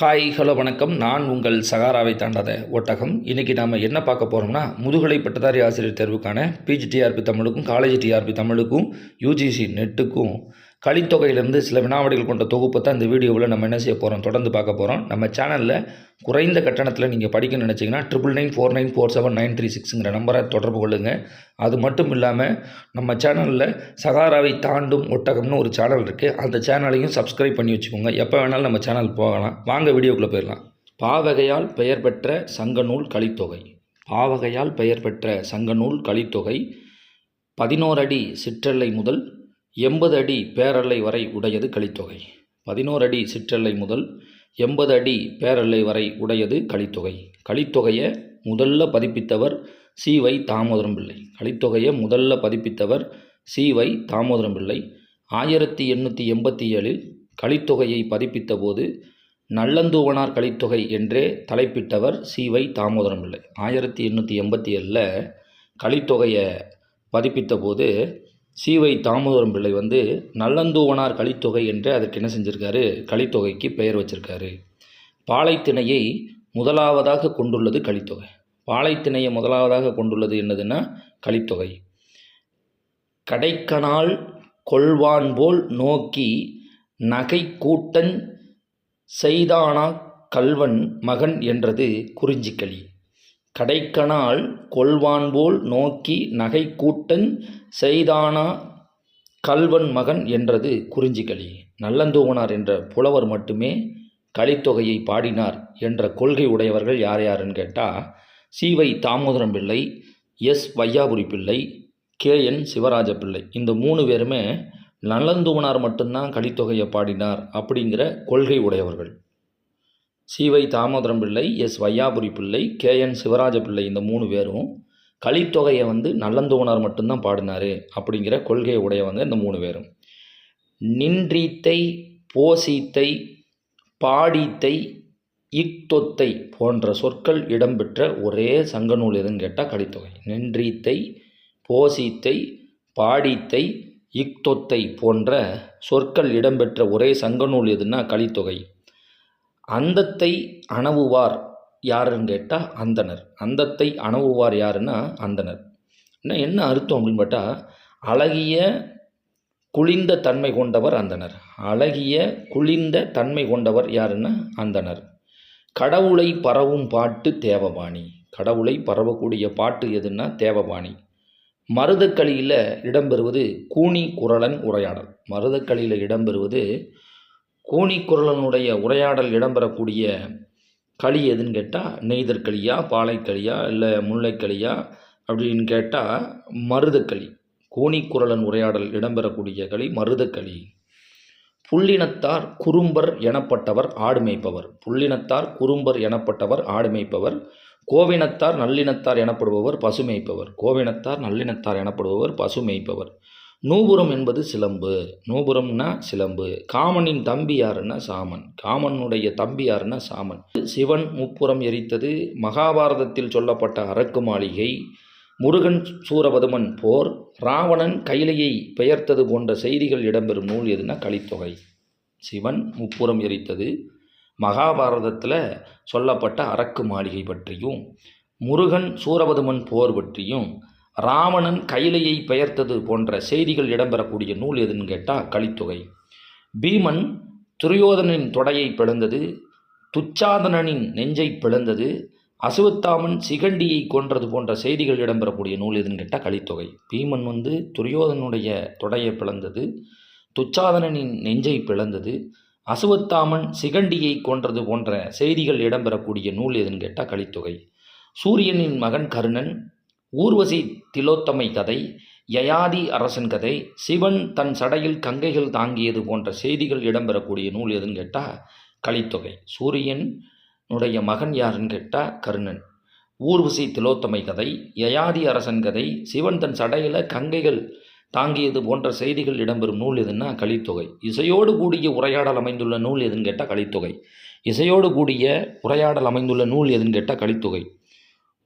Hi hello வணக்கம். நான் உங்கள் சகாராவை தாண்டாத ஒட்டகம். இன்றைக்கி நாம் என்ன பார்க்க போகிறோம்னா முதுகலை பட்டதாரி ஆசிரியர் தேர்வுக்கான பிஜி டிஆர்பி தமிழுக்கும் காலேஜ் டிஆர்பி தமிழுக்கும் யூஜிசி நெட்டுக்கும் கலித்தொகையிலேருந்து சில வினாவடிகள் கொண்ட தொகுப்பு தான் இந்த வீடியோவில் நம்ம என்ன செய்ய போகிறோம் தொடர்ந்து பார்க்க போகிறோம் நம்ம சேனலில் குறைந்த கட்டணத்தில் நீங்கள் படிக்கணும்னு நினச்சிங்கன்னா triple nine four nine four seven nine three சிக்ஸுங்கிற நம்பரை தொடர்பு கொள்ளுங்கள் அது மட்டும் இல்லாமல் நம்ம சேனலில் சகாராவை தாண்டும் ஒட்டகம்னு ஒரு சேனல் இருக்குது அந்த சேனலையும் சப்ஸ்கிரைப் பண்ணி வச்சுக்கோங்க. எப்போ வேணாலும் நம்ம சேனல் போகலாம். வாங்க வீடியோக்குள்ளே போயிடலாம். பாவகையால் பெயர் பெற்ற சங்கநூல் கலித்தொகை. பாவகையால் பெயர் பெற்ற சங்கநூல் கலித்தொகை பதினோரு அடி சிற்றெல்லை முதல் எண்பது அடி பேரல்லை வரை உடையது கலித்தொகை. பதினோரு அடி சிற்றல்லை முதல் எண்பது அடி பேரல்லை வரை உடையது கலித்தொகை. கலித்தொகையை முதல்ல பதிப்பித்தவர் சி. வை. தாமோதரம் பிள்ளை கலித்தொகையை முதல்ல பதிப்பித்தவர் சி. வை. தாமோதரம் பிள்ளை ஆயிரத்தி எண்ணூற்றி எண்பத்தி ஏழில் கலித்தொகையை பதிப்பித்த போது நல்லந்தூவனார் கலித்தொகை என்றே தலைப்பிட்டவர் சி. வை. தாமோதரம் பிள்ளை ஆயிரத்தி எண்ணூற்றி எண்பத்தி ஏழில் கலித்தொகையை பதிப்பித்த போது சிவை தாமோதரம் பிள்ளை வந்து நல்லந்தூவனார் கலித்தொகை என்று அதற்கு என்ன செஞ்சிருக்காரு? கலித்தொகைக்கு பெயர் வச்சிருக்காரு. பாலைத்திணையை முதலாவதாக கொண்டுள்ளது கலித்தொகை. பாலைத்திணையை முதலாவதாக கொண்டுள்ளது என்னதுன்னா கலித்தொகை. கடைக்கனால் கொள்வான் போல் நோக்கி நகை கூட்டன் செய்தானா கல்வன் மகன் என்றது குறிஞ்சிக்களி கடைக்கனால் கொள்வான் போல் நோக்கி நகை கூட்டன் செய்தானா கல்வன் மகன் என்றது குறிஞ்சிகளி. நல்லந்தூவனார் என்ற புலவர் மட்டுமே கலித்தொகையை பாடினார் என்ற கொள்கை உடையவர்கள் யார் யாருன்னு கேட்டால் சிவை தாமோதரம் பிள்ளை எஸ் வையாபுரி பிள்ளை கே என் சிவராஜ பிள்ளை. இந்த மூணு பேருமே நல்லந்தூவனார் மட்டும்தான் கலித்தொகையை பாடினார் அப்படிங்கிற கொள்கை உடையவர்கள். சிவை தாமோதரம் பிள்ளை எஸ் வையாபுரி பிள்ளை கே என் சிவராஜ பிள்ளை இந்த மூணு பேரும் கலித்தொகையை வந்து நல்லந்தோனார் மட்டும்தான் பாடினார் அப்படிங்கிற கொள்கையை உடையவங்க இந்த மூணு பேரும். நின்றீத்தை போசீத்தை பாடித்தை இக்தொத்தை போன்ற சொற்கள் இடம்பெற்ற ஒரே சங்க நூல் எதுன்னு கேட்டால் கலித்தொகை. நின்றீத்தை போசீத்தை பாடித்தை இக்தொத்தை போன்ற சொற்கள் இடம்பெற்ற ஒரே சங்க நூல் எதுன்னா கலித்தொகை. அந்தத்தை அணவுவார் யாருன்னு கேட்டால் அந்தனர். அந்தத்தை அணவுவார் யாருன்னா அந்தனர். என்ன என்ன அர்த்தம் அப்படின்னு பார்த்தா அழகிய குளிர்ந்த தன்மை கொண்டவர் அந்தனர். அழகிய குளிர்ந்த தன்மை கொண்டவர் யாருன்னா அந்தனர். கடவுளை பரவும் பாட்டு தேவபாணி. கடவுளை பரவக்கூடிய பாட்டு எதுன்னா தேவபாணி. மருதக்களியில் இடம்பெறுவது கூனி குரலன் உரையாடல். மருதக்களியில் இடம்பெறுவது கூனிக்குரலனுடைய உரையாடல் இடம்பெறக்கூடிய களி எதுன்னு கேட்டால் நெய்தற்களியா பாலைக்களியா இல்லை முல்லைக்களியா அப்படின்னு கேட்டால் மருதக்களி கோணிக்குரலன் உரையாடல் இடம்பெறக்கூடிய களி மருதக்களி புள்ளினத்தார் குறும்பர் எனப்பட்டவர் ஆடு மேய்ப்பவர். புள்ளினத்தார் குறும்பர் எனப்பட்டவர் ஆடு மேய்ப்பவர். கோவினத்தார் நல்லினத்தார் எனப்படுபவர் பசு மேய்ப்பவர். கோவினத்தார் நல்லினத்தார் எனப்படுபவர் பசு மேய்ப்பவர். நூபுரம் என்பது சிலம்பு. நூபுரம்னா சிலம்பு. காமனின் தம்பி யாருன்னா சாமன். காமனுடைய தம்பி யாருன்னா சாமன். சிவன் முப்புறம் எரித்தது மகாபாரதத்தில் சொல்லப்பட்ட அரக்கு மாளிகை முருகன் சூரபதுமன் போர் ராவணன் கைலையை பெயர்த்தது போன்ற செய்திகள் இடம்பெறும் நூல் எதுனா கலித்தொகை சிவன் முப்புறம் எரித்தது மகாபாரதத்தில் சொல்லப்பட்ட அரக்கு மாளிகை பற்றியும் முருகன் சூரபதுமன் போர் பற்றியும் ராவணன் கைலையை பெயர்த்தது போன்ற செய்திகள் இடம்பெறக்கூடிய நூல் எதுன்னு கேட்டால் கலித்தொகை பீமன் துரியோதனின் தொடையை பிளந்தது துச்சாதனனின் நெஞ்சை பிளந்தது அசுவத்தாமன் சிகண்டியை கொன்றது போன்ற செய்திகள் இடம்பெறக்கூடிய நூல் எதுன்னு கேட்டால் கலித்தொகை பீமன் வந்து துரியோதனுடைய தொடையை பிளந்தது துச்சாதனனின் நெஞ்சை பிளந்தது அசுவத்தாமன் சிகண்டியை கொன்றது போன்ற செய்திகள் இடம்பெறக்கூடிய நூல் எதுன்னு கேட்டால் கலித்தொகை சூரியனின் மகன் கருணன் ஊர்வசி திலோத்தமை கதை யயாதி அரசன் கதை சிவன் தன் சடையில் கங்கைகள் தாங்கியது போன்ற செய்திகள் இடம்பெறக்கூடிய நூல் எதுன்னு கேட்டால் கலித்தொகை சூரியனுடைய மகன் யாருன்னு கேட்டால் கர்ணன். ஊர்வசி திலோத்தமை கதை யயாதி அரசன் கதை சிவன் தன் சடையில் கங்கைகள் தாங்கியது போன்ற செய்திகள் இடம்பெறும் நூல் எதுன்னா கலித்தொகை இசையோடு கூடிய உரையாடல் அமைந்துள்ள நூல் எதுன்னு கேட்டால் கலித்தொகை இசையோடு கூடிய உரையாடல் அமைந்துள்ள நூல் எதுன்னு கேட்டால் கலித்தொகை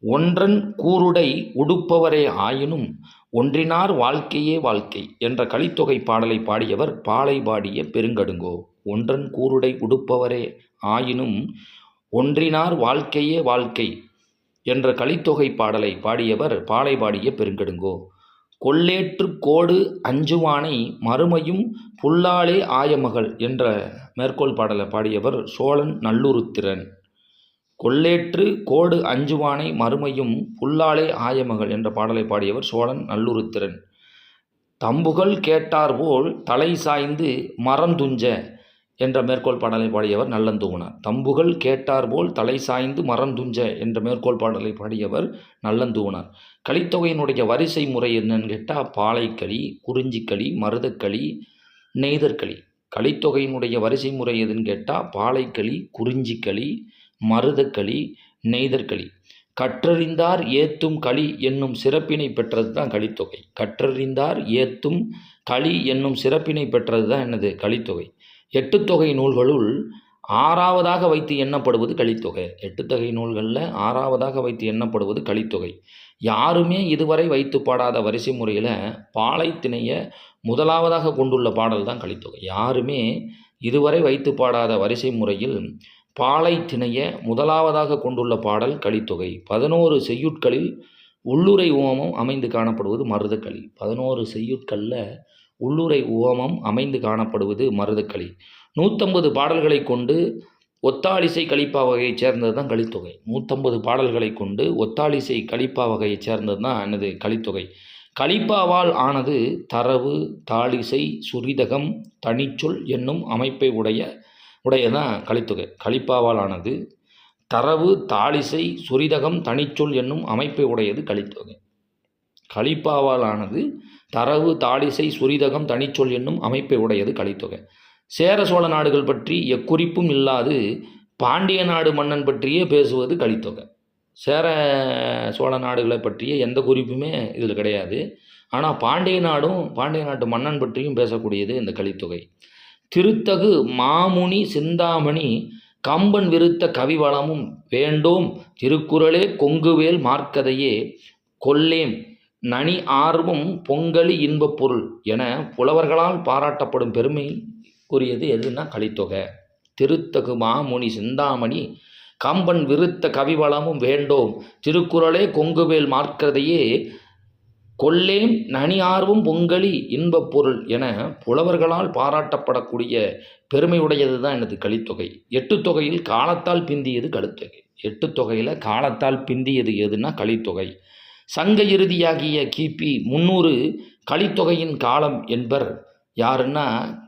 ஒன்றன் கூருடை உடுப்பவரே ஆயினும் ஒன்றினார் வாழ்க்கையே வாழ்க்கை என்ற கலித்தொகை பாடலை பாடியவர் பாலை பாடிய பெருங்கடுங்கோ. ஒன்றன் கூருடை உடுப்பவரே ஆயினும் ஒன்றினார் வாழ்க்கையே வாழ்க்கை என்ற கலித்தொகை பாடலை பாடியவர் பாலை பாடிய பெருங்கெடுங்கோ. கொள்ளேற்று கோடு அஞ்சுவானை மறுமையும் புல்லாலே ஆயமகள் என்ற மேற்கோள் பாடலை பாடியவர் சோழன் நல்லுருத்திரன். கொள்ளேற்று கோடு அஞ்சுவானை மறுமையும் புல்லாலே ஆயமகள் என்ற பாடலை பாடியவர் சோழன் நல்லுருத்திரன். தம்புகள் கேட்டார்போல் தலை சாய்ந்து மரம் துஞ்ச என்ற மேற்கோள் பாடலை பாடியவர் நல்லந்தூவனார். தம்புகள் கேட்டார்போல் தலை சாய்ந்து மரம் துஞ்ச என்ற மேற்கோள் பாடலை பாடியவர் நல்லந்தூவனார். கலித்தொகையினுடைய வரிசை முறை என்னன்னு கேட்டால் பாலைக்களி குறிஞ்சிக்களி மருதக்களி நெய்தற்களி கலித்தொகையினுடைய வரிசை முறை எதுன்னு கேட்டால் பாலைக்களி குறிஞ்சிக்களி மருதக்களி நெய்தற்களி. கற்றறிந்தார் ஏத்தும் களி என்னும் சிறப்பினை பெற்றது தான் கலித்தொகை கற்றறிந்தார் ஏத்தும் களி என்னும் சிறப்பினை பெற்றது தான் என்னது கலித்தொகை எட்டுத்தொகை நூல்களுள் ஆறாவதாக வைத்து எண்ணப்படுவது கலித்தொகை எட்டுத்தொகை நூல்களில் ஆறாவதாக வைத்து எண்ணப்படுவது கலித்தொகை யாருமே இதுவரை வைத்து பாடாத வரிசை முறையில் பாலைத்திணைய முதலாவதாக கொண்டுள்ள பாடல் தான் கலித்தொகை யாருமே இதுவரை வைத்து பாடாத வரிசை முறையில் பாலை திணைய முதலாவதாக கொண்டுள்ள பாடல் கலித்தொகை. பதினோரு செய்யுட்களில் உள்ளுரை ஓமம் அமைந்து காணப்படுவது மருதக்களி பதினோரு செய்யுட்களில் உள்ளுரை ஓமம் அமைந்து காணப்படுவது மருதக்களி நூற்றம்பது பாடல்களை கொண்டு ஒத்தாளிசை கலிப்பா வகையைச் சேர்ந்தது தான் கலித்தொகை. நூற்றம்பது பாடல்களை கொண்டு ஒத்தாளிசை கலிப்பா வகையைச் சேர்ந்தது தான் என்னது? கலித்தொகை. கலிப்பாவால் ஆனது தரவு தாளிசை சுரிதகம் தனிச்சொல் என்னும் அமைப்பை உடைய உடையதான் கலித்தொகை. கலிப்பாவால் ஆனது தரவு தாளிசை சுரிதகம் தனிச்சொல் என்னும் அமைப்பை உடையது கலித்தொகை. கலிப்பாவால் ஆனது தரவு தாளிசை சுரிதகம் தனிச்சொல் என்னும் அமைப்பை உடையது கலித்தொகை. சேர சோழ நாடுகள் பற்றி எக்குறிப்பும் இல்லாது பாண்டிய நாடு மன்னன் பற்றியே பேசுவது கலித்தொகை. சேர சோழ நாடுகளை பற்றிய எந்த குறிப்புமே இதில் கிடையாது. ஆனால் பாண்டிய நாடும் பாண்டிய நாட்டு மன்னன் பற்றியும் பேசக்கூடியது இந்த கலித்தொகை. திருத்தகு மாமுனி சிந்தாமணி கம்பன் விருத்த கவிவளமும் வேண்டோம் திருக்குறளே கொங்குவேல் மார்க்கதையே கொல்லேம் நனி ஆர்வம் பொங்கலி இன்பப் பொருள் என புலவர்களால் பாராட்டப்படும் பெருமைக்குரியது எதுன்னா கலித்தொகை திருத்தகு மாமுனி சிந்தாமணி கம்பன் விருத்த கவிவளமும் வேண்டோம் திருக்குறளே கொங்குவேல் மார்க்கதையே கொல்லேம் நனி ஆர்வம் பொங்கலி இன்பப் பொருள் என புலவர்களால் பாராட்டப்படக்கூடிய பெருமையுடையது தான் எனது கலித்தொகை. எட்டு தொகையில் காலத்தால் பிந்தியது கலித்தொகை. எட்டு தொகையில் காலத்தால் பிந்தியது எதுனா கலித்தொகை. சங்க இறுதியாகிய கிபி முன்னூறு கலித்தொகையின் காலம் என்பர் யாருன்னா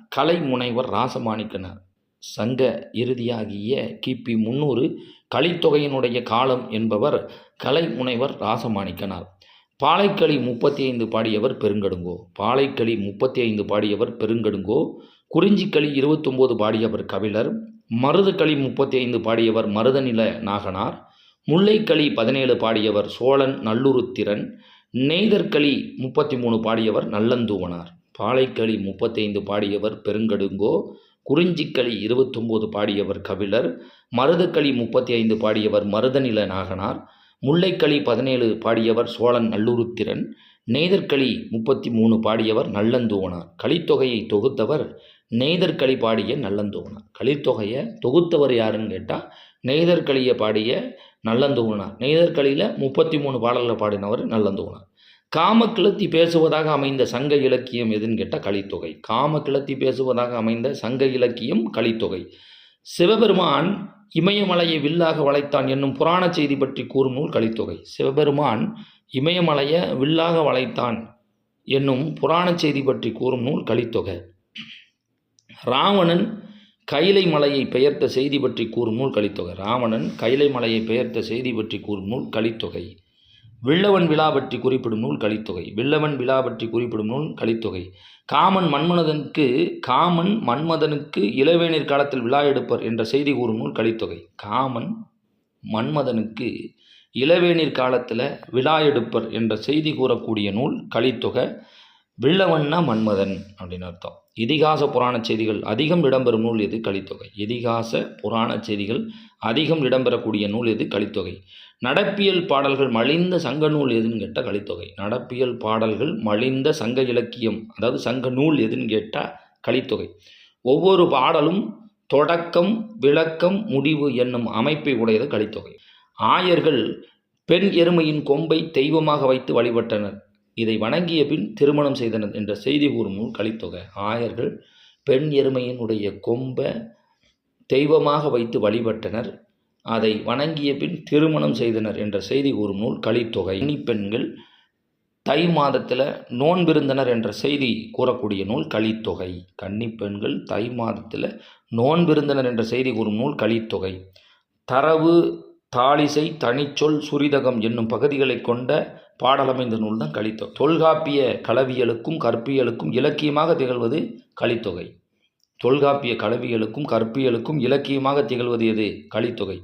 கலை முனைவர் ராசமாணிக்கனார். சங்க இறுதியாகிய கிபி முன்னூறு கலித்தொகையினுடைய காலம் என்பவர் கலை முனைவர் ராசமாணிக்கனார். பாலைக்களி முப்பத்தி ஐந்து பாடியவர் பெருங்கடுங்கோ. பாலைக்களி முப்பத்தி ஐந்து பாடியவர் பெருங்கடுங்கோ. குறிஞ்சிக்களி இருபத்தொம்போது பாடியவர் கபிலர். மருதுக்களி முப்பத்தி ஐந்து பாடியவர் மருதநில நாகனார். முல்லைக்களி பதினேழு பாடியவர் சோழன் நல்லுருத்திரன். நெய்தற்களி முப்பத்தி மூணு பாடியவர் நல்லந்தூவனார். பாலைக்களி முப்பத்தைந்து பாடியவர் பெருங்கடுங்கோ. குறிஞ்சிக்களி இருபத்தொம்போது பாடியவர் கபிலர். மருதக்களி முப்பத்தி ஐந்து பாடியவர் மருதநில நாகனார். முல்லைக்களி பதினேழு பாடியவர் சோழன் நல்லுருத்திரன் நெய்தற்களி முப்பத்தி மூணு பாடியவர் நல்லந்தூவனார். கலித்தொகையை தொகுத்தவர் நெய்தற்களி பாடிய நல்லந்தூவனார். கலித்தொகையை தொகுத்தவர் யாருன்னு கேட்டால் நெய்தற்களியை பாடிய நல்லந்தூவனார். நெய்தற்களியில் முப்பத்தி மூணு பாடல்களை பாடினவர் நல்லந்தூவனார். காம கிளத்தி பேசுவதாக அமைந்த சங்க இலக்கியம் எதுன்னு கேட்டால் கலித்தொகை காம கிளத்தி பேசுவதாக அமைந்த சங்க இலக்கியம் கலித்தொகை சிவபெருமான் இமயமலையை வில்லாக வளைத்தான் என்னும் புராண செய்தி பற்றி கூறும் நூல் கலித்தொகை. சிவபெருமான் இமயமலையை வில்லாக வளைத்தான் என்னும் புராண செய்தி பற்றி கூறும் நூல் கலித்தொகை. ராவணன் கைலை மலையை பெயர்த்த செய்தி பற்றி கூறும் நூல் கலித்தொகை. ராவணன் கைலை மலையை பெயர்த்த செய்தி பற்றி கூறும் நூல் கலித்தொகை. வில்லவன் விழா பற்றி குறிப்பிடும் நூல் கலித்தொகை. வில்லவன் விழா பற்றி குறிப்பிடும் நூல் கலித்தொகை. காமன் மன்மதனுக்கு காமன் மன்மதனுக்கு இளவேநீர் காலத்தில் விழா எடுப்பர் என்ற செய்தி கூறும் நூல் கலித்தொகை. காமன் மன்மதனுக்கு இளவேநீர் காலத்தில் விழா எடுப்பர் என்ற செய்தி கூறக்கூடிய நூல் கலித்தொகை. வில்லவன்னா மன்மதன் அப்படின்னு அர்த்தம். இதிகாச புராண செய்திகள் அதிகம் இடம்பெறும் நூல் எது? கலித்தொகை. இதிகாச புராண செய்திகள் அதிகம் இடம்பெறக்கூடிய நூல் எது? கலித்தொகை. நடப்பியல் பாடல்கள் மலிந்த சங்க நூல் எதுன்னு கேட்டால் கலித்தொகை. நடப்பியல் பாடல்கள் மலிந்த சங்க இலக்கியம் அதாவது சங்க நூல் எதுன்னு கேட்டால் கலித்தொகை. ஒவ்வொரு பாடலும் தொடக்கம் விளக்கம் முடிவு என்னும் அமைப்பை உடையது கலித்தொகை. ஆயர்கள் பெண் எருமையின் கொம்பை தெய்வமாக வைத்து வழிபட்டனர். இதை வணங்கிய பின் திருமணம் செய்தனர் என்ற செய்தி கூறும் நூல் கலித்தொகை. ஆயர்கள் பெண் எருமையினுடைய கொம்பை தெய்வமாக வைத்து வழிபட்டனர். அதை வணங்கிய பின் திருமணம் செய்தனர் என்ற செய்தி கூறும் நூல் கலித்தொகை. பெண்கள் தை மாதத்தில் நோன்பிருந்தனர் என்ற செய்தி கூறக்கூடிய நூல் கலித்தொகை. கன்னிப்பெண்கள் தை மாதத்தில் நோன்பிருந்தனர் என்ற செய்தி கூறும் நூல் கலித்தொகை. தரவு தாளிசை தனிச்சொல் சுரிதகம் என்னும் பகுதிகளை கொண்ட பாடலமைந்த நூல் தான் கலித்தொகை. தொல்காப்பிய களவியலுக்கும் கற்பியலுக்கும் இலக்கியமாக திகழ்வது கலித்தொகை. தொல்காப்பிய கலவியலுக்கும் கற்பியலுக்கும் இலக்கியமாக திகழ்வது எது? கலித்தொகை.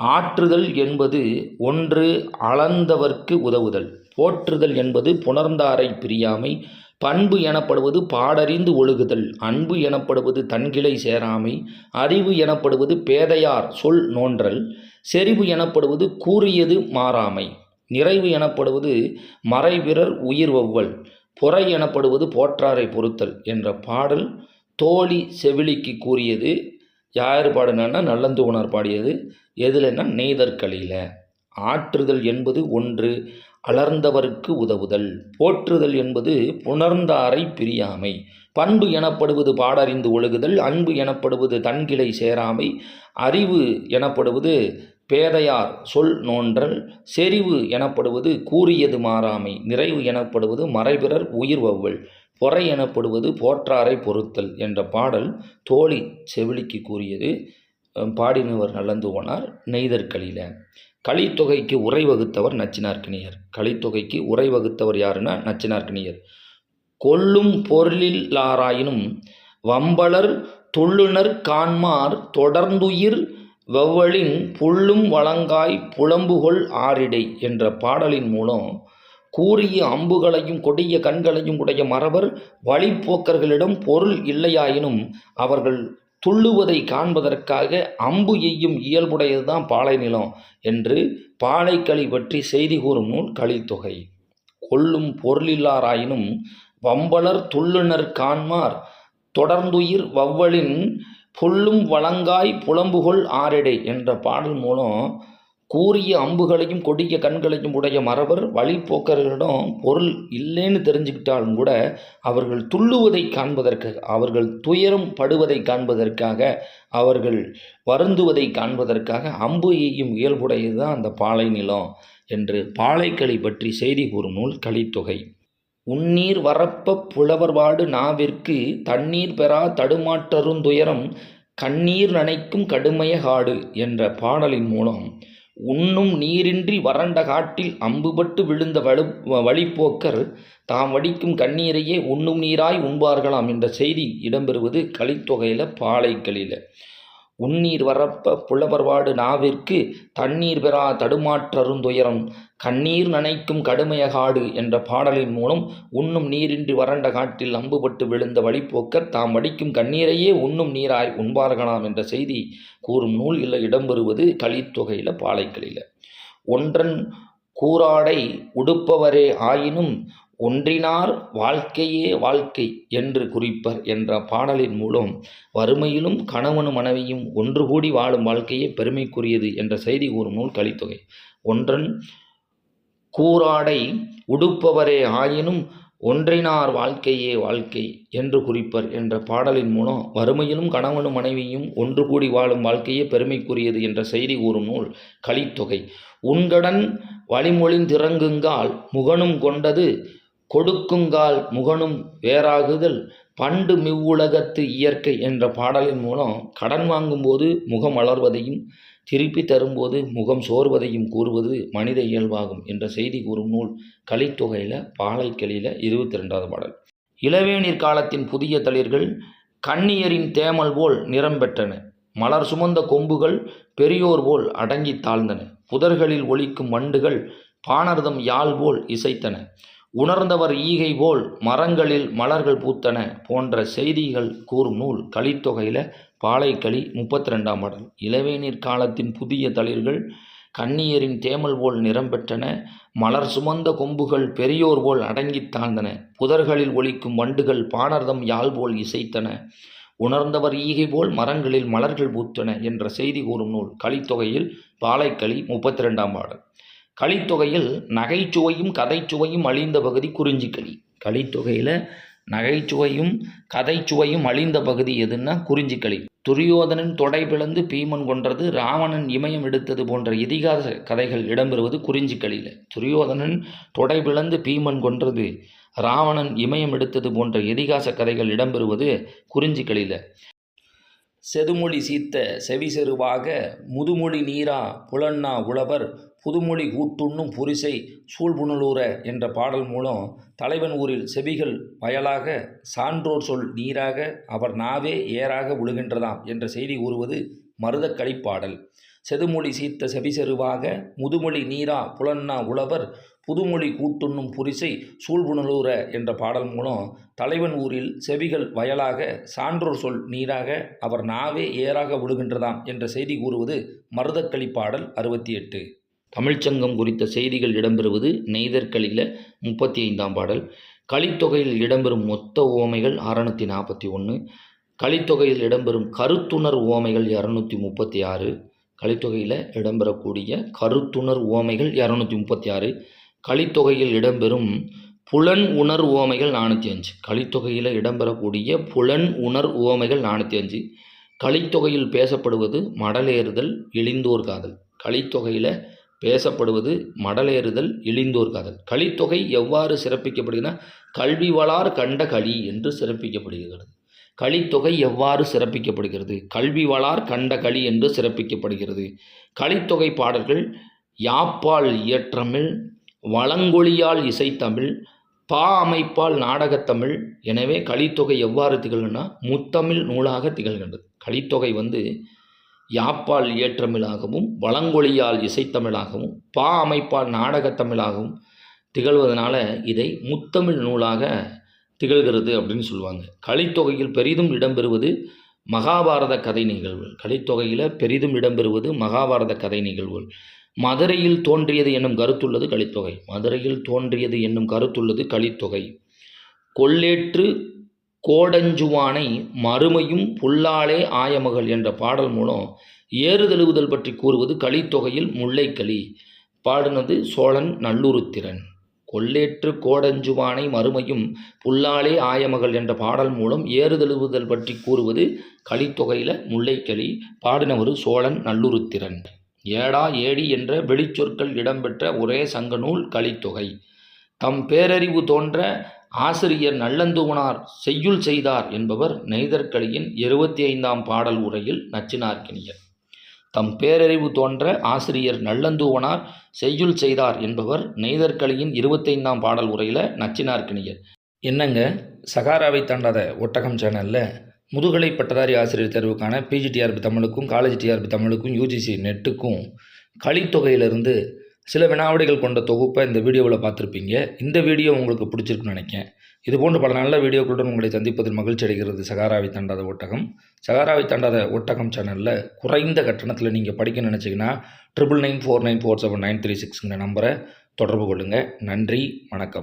ஆற்றுதல் என்பது ஒன்று அளந்தவர்க்கு உதவுதல். போற்றுதல் என்பது புணர்ந்தாரை பிரியாமை. பண்பு எனப்படுவது பாடறிந்து ஒழுகுதல். அன்பு எனப்படுவது தன்கிளை சேராமை. அறிவு எனப்படுவது பேதையார் சொல் நோன்றல். செறிவு எனப்படுவது கூறியது மாறாமை. நிறைவு எனப்படுவது மறைவிரர் உயிர் ஒவ்வல் பொறை எனப்படுவது போற்றாரை பொறுத்தல் என்ற பாடல் தோழி செவிலிக்கு கூறியது யார் பாடினான்னா நல்லந்தூவனார் பாடியது. எதுலன்னா நெய்தற்களியில் ஆற்றுதல் என்பது ஒன்று அலர்ந்தவர்க்கு உதவுதல். போற்றுதல் என்பது புணர்ந்தாரை பிரியாமை. பண்பு எனப்படுவது பாடறிந்து ஒழுகுதல் அன்பு எனப்படுவது தன்கிளை சேராமை. அறிவு எனப்படுவது பேதையார் சொல் நோன்றல் செறிவு எனப்படுவது கூறியது மாறாமை நிறைவு எனப்படுவது மறைபிறர் உயிர் வவ்வல் பொறை எனப்படுவது போற்றாரை பொறுத்தல் என்ற பாடல் தோழி செவிலிக்கு கூறியது. பாடினவர் நல்லந்துவனார் நெய்தற்களியில் கலித்தொகைக்கு உரை வகுத்தவர் நச்சினார்க்கினியர். கலித்தொகைக்கு உரை வகுத்தவர் யாருன்னா நச்சினார்க்கினியர். கொல்லும் பொருளில்லாராயினும் வம்பலர் துள்ளுனர் காண்மார் தொடர்ந்துயிர் வெவ்வழின் புல்லும் வளங்காய் புலம்புகொள் ஆரிடை என்ற பாடலின் மூலம் கூறிய அம்புகளையும் கொடிய கண்களையும் உடைய மறவர் வழிப்போக்கர்களிடம் பொருள் இல்லையாயினும் அவர்கள் துள்ளுவதை காண்பதற்காக அம்பு எய்யும் இயல்புடையதுதான் பாலை நிலம் என்று பாலைக்களி பற்றி செய்தி கூறும் நூல் கலித்தொகை கொல்லும் பொருளில்லாராயினும் வம்பலர் துள்ளுனர் காண்மார் தொடர்ந்துயிர் வவ்வலின் புல்லும் வழங்காய் புலம்புகொள் ஆரெடை என்ற பாடல் மூலம் கூறிய அம்புகளையும் கொடிய கண்களையும் உடைய மரபர் வழிபோக்கர்களிடம் பொருள் இல்லைன்னு தெரிஞ்சுக்கிட்டாலும் கூட அவர்கள் துள்ளுவதை காண்பதற்காக அவர்கள் துயரம் படுவதை காண்பதற்காக அவர்கள் வருந்துவதை காண்பதற்காக அம்பு எய்யும் இயல்புடையது தான் அந்த பாலை நிலம் என்று பாலைக்களி பற்றி செய்தி கூறும் நூல் கலித்தொகை உன்னீர் வரப்ப புலவர்வாடு நாவிற்கு தண்ணீர் பெறா தடுமாற்றருந்துயரம் கண்ணீர் நனைக்கும் கடுமைய காடு என்ற பாடலின் மூலம் உண்ணும் நீரின்றி வறண்ட காட்டில் அம்புபட்டு விழுந்த வலு வழிப்போக்கர் தாம் வடிக்கும் கண்ணீரையே உண்ணும் நீராய் உண்பார்களாம் என்ற செய்தி இடம்பெறுவது கலித்தொகையில் பாலைக்களில் உன்னீர் வரப்ப புலவர்வாடு நாவிற்கு தண்ணீர் பெறா தடுமாற்றருந்துயரம் கண்ணீர் நனைக்கும் கடுமைய காடு என்ற பாடலின் மூலம் உண்ணும் நீரின்றி வறண்ட காட்டில் அம்புபட்டு விழுந்த வழிப்போக்கர் தாம் வடிக்கும் கண்ணீரையே உண்ணும் நீராய் உண்பார்களாம் என்ற செய்தி கூறும் நூல் இல்லை இடம்பெறுவது கலித்தொகையில் பாலைக்களில் ஒன்றன் கூறாடை உடுப்பவரே ஆயினும் ஒன்றினார் வாழ்க்கையே வாழ்க்கை என்று குறிப்பர் என்ற பாடலின் மூலம் வறுமையிலும் கணவனும் மனைவியும் ஒன்று கூடி வாழும் வாழ்க்கையே பெருமைக்குரியது என்ற செய்தி கூறும் நூல் கலித்தொகை ஒன்றன் கூறாடை உடுப்பவரே ஆயினும் ஒன்றினார் வாழ்க்கையே வாழ்க்கை என்று குறிப்பர் என்ற பாடலின் மூலம் வறுமையிலும் கணவனும் மனைவியும் ஒன்று கூடி வாழும் வாழ்க்கையே பெருமைக்குரியது என்ற செய்தி கூறும் நூல் கலித்தொகை உன்கடன் வழிமொழிந்திறங்குங்கால் முகனும் கொண்டது கொடுக்குங்கால் முகனும் வேறாகுதல் பண்டு மிவ்வுலகத்து இயற்கை என்ற பாடலின் மூலம் கடன் வாங்கும்போது முகம் வளர்வதையும் திருப்பி தரும்போது முகம் சோர்வதையும் கூறுவது மனித இயல்பாகும் என்ற செய்தி கூறும் நூல் கலித்தொகையில் பாலைக்களியில் இருபத்தி ரெண்டாவது பாடல். இளவேநீர் காலத்தின் புதிய தளிர்கள் கண்ணியரின் தேமல் போல் நிறம் பெற்றன. மலர் சுமந்த கொம்புகள் பெரியோர் போல் அடங்கி தாழ்ந்தன. புதர்களில் ஒலிக்கும் வண்டுகள் பாணர்தம் யாழ் போல் இசைத்தன. உணர்ந்தவர் ஈகை போல் மரங்களில் மலர்கள் பூத்தன போன்ற செய்திகள் கூறும் நூல் கலித்தொகையில் பாலைக்களி முப்பத்தி ரெண்டாம் பாடல். இளவேநீர் காலத்தின் புதிய தளிர்கள் கண்ணியரின் தேமல் போல் நிறம் பெற்றன மலர் சுமந்த கொம்புகள் பெரியோர் போல் அடங்கித் தாழ்ந்தன புதர்களில் ஒலிக்கும் வண்டுகள் பாணர்தம் யாழ் போல் இசைத்தன உணர்ந்தவர் ஈகை போல் மரங்களில் மலர்கள் பூத்தன என்ற செய்தி கூறும் நூல் கலித்தொகையில் பாலைக்களி முப்பத்தி ரெண்டாம் பாடல். கலித்தொகையில் நகைச்சுவையும் கதைச்சுவையும் அழிந்த பகுதி குறிஞ்சிக்களி கலித்தொகையில் நகைச்சுவையும் கதைச்சுவையும் அழிந்த பகுதி எதுன்னா குறிஞ்சிக்களி துரியோதனன் தொடை பிளந்து பீமன் கொன்றது ராவணன் இமயம் எடுத்தது போன்ற இதிகாச கதைகள் இடம்பெறுவது குறிஞ்சிக்களியில் துரியோதனன் தொடை பிளந்து பீமன் கொன்றது ராவணன் இமயம் எடுத்தது போன்ற இதிகாச கதைகள் இடம்பெறுவது குறிஞ்சிக்களியில் செதுமொழி சீத்த செவிசெருவாக முதுமொழி நீரா புலன்னா உழவர் புதுமொழி கூட்டுண்ணும் புரிசை சூழ்புணலூர என்ற பாடல் மூலம் தலைவன் ஊரில் செவிகள் வயலாக சான்றோர் சொல் நீராக அவர் நாவே ஏராக விழுகின்றதாம் என்ற செய்தி கூறுவது மருதக்களி பாடல் செதுமொழி சீத்த செவிசெருவாக முதுமொழி நீரா புலன்னா உழவர் புதுமொழி கூட்டுண்ணும் புரிசை சூழ்புணலூர என்ற பாடல் மூலம் தலைவன் ஊரில் செவிகள் வயலாக சான்றோர் சொல் நீராக அவர் நாவே ஏராக விழுகின்றதாம் என்ற செய்தி கூறுவது மருதக்களி பாடல் அறுபத்தி எட்டு. தமிழ்ச்சங்கம் குறித்த செய்திகள் இடம்பெறுவது நெய்தற்களில் முப்பத்தி ஐந்தாம் பாடல். கலித்தொகையில் இடம்பெறும் மொத்த ஓமைகள் அறநூற்றி நாற்பத்தி ஒன்று. கலித்தொகையில் இடம்பெறும் கருத்துணர் ஓமைகள் இரநூத்தி முப்பத்தி ஆறு. கலித்தொகையில் இடம்பெறக்கூடிய கருத்துணர் ஓமைகள் இரநூத்தி முப்பத்தி ஆறு. கலித்தொகையில் இடம்பெறும் புலன் உணர் உவமைகள் நானூற்றி அஞ்சு. கலித்தொகையில் இடம்பெறக்கூடிய புலன் உணர் உவமைகள் நானூற்றி அஞ்சு. கலித்தொகையில் பேசப்படுவது மடலேறுதல் இழிந்தோர் காதல். கலித்தொகையில் பேசப்படுவது மடலேறுதல் இழிந்தோர் காதல். கலித்தொகை எவ்வாறு சிறப்பிக்கப்படுகிறதுனா கல்வி வளார் கண்ட களி என்று சிறப்பிக்கப்படுகிறது. கலித்தொகை எவ்வாறு சிறப்பிக்கப்படுகிறது? கல்வி வளார் கண்ட களி என்று சிறப்பிக்கப்படுகிறது. கலித்தொகை பாடல்கள் யாப்பால் இயற்றமிழ் வளங்கொழியால் இசைத்தமிழ் பா அமைப்பால் நாடகத்தமிழ் எனவே கலித்தொகை எவ்வாறு திகழ்னா முத்தமிழ் நூலாக திகழ்கின்றது. கலித்தொகை வந்து யாப்பால் இயற்றமிழாகவும் வளங்கொழியால் இசைத்தமிழாகவும் பா அமைப்பால் நாடகத்தமிழாகவும் திகழ்வதனால இதை முத்தமிழ் நூலாக திகழ்கிறது அப்படின்னு சொல்லுவாங்க. கலித்தொகையில் பெரிதும் இடம்பெறுவது மகாபாரத கதை நிகழ்வுகள். கலித்தொகையில் பெரிதும் இடம்பெறுவது மகாபாரத கதை நிகழ்வுகள். மதுரையில் தோன்றியது என்னும் கருத்துள்ளது கலித்தொகை. மதுரையில் தோன்றியது என்னும் கருத்துள்ளது கலித்தொகை. கொள்ளேற்று கோடஞ்சுவானை மறுமையும் புல்லாலே ஆயமகள் என்ற பாடல் மூலம் ஏறுதழுவுதல் பற்றி கூறுவது கலித்தொகையில் முல்லைக்களி. பாடினது சோழன் நல்லுருத்திரன். கொள்ளேற்று கோடஞ்சுவானை மறுமையும் புல்லாலே ஆயமகள் என்ற பாடல் மூலம் ஏறுதழுவுதல் பற்றி கூறுவது கலித்தொகையில் முல்லைக்களி. பாடினவர் சோழன் நல்லுருத்திரன். ஏடா ஏடி என்ற வெளிச்சொற்கள் இடம்பெற்ற ஒரே சங்க நூல் கலித்தொகை தம் பேரறிவு தோன்ற ஆசிரியர் நல்லந்தூவனார் செய்யுள் செய்தார் என்பவர் நெய்தற்களியின் இருபத்தி ஐந்தாம் பாடல் உரையில் நச்சினார்க்கினியர். தம் பேரறிவு தோன்ற ஆசிரியர் நல்லந்தூவனார் செய்யுள் செய்தார் என்பவர் நெய்தற்களியின் இருபத்தைந்தாம் பாடல் உரையில் நச்சினார்க்கினியர். என்னங்க? சகாராவை தாண்டாத ஒட்டகம் சேனலில் முதுகலை பட்டதாரி ஆசிரியர் தேர்வுக்கான பிஜிடிஆர்பி தமிழுக்கும் காலேஜ் டிஆர்பி தமிழுக்கும் யூஜிசி நெட்டுக்கும் கலித்தொகையிலிருந்து சில வினாவடிகள் கொண்ட தொகுப்பை இந்த வீடியோவில் பார்த்துருப்பீங்க. இந்த வீடியோ உங்களுக்கு பிடிச்சிருக்குன்னு நினைக்கிறேன். இது போன்ற பல நல்ல வீடியோக்களுடன் உங்களை சந்திப்பதில் மகிழ்ச்சி அடைகிறது சகாராவை தாண்டாத ஒட்டகம். சகாராவை தாண்டாத ஒட்டகம் சேனலில் குறைந்த கட்டணத்தில் நீங்கள் படிக்க நினச்சிங்கன்னா triple nine four nine four seven nine three சிக்ஸுங்கிற நம்பரை தொடர்பு கொள்ளுங்கள் நன்றி வணக்கம்.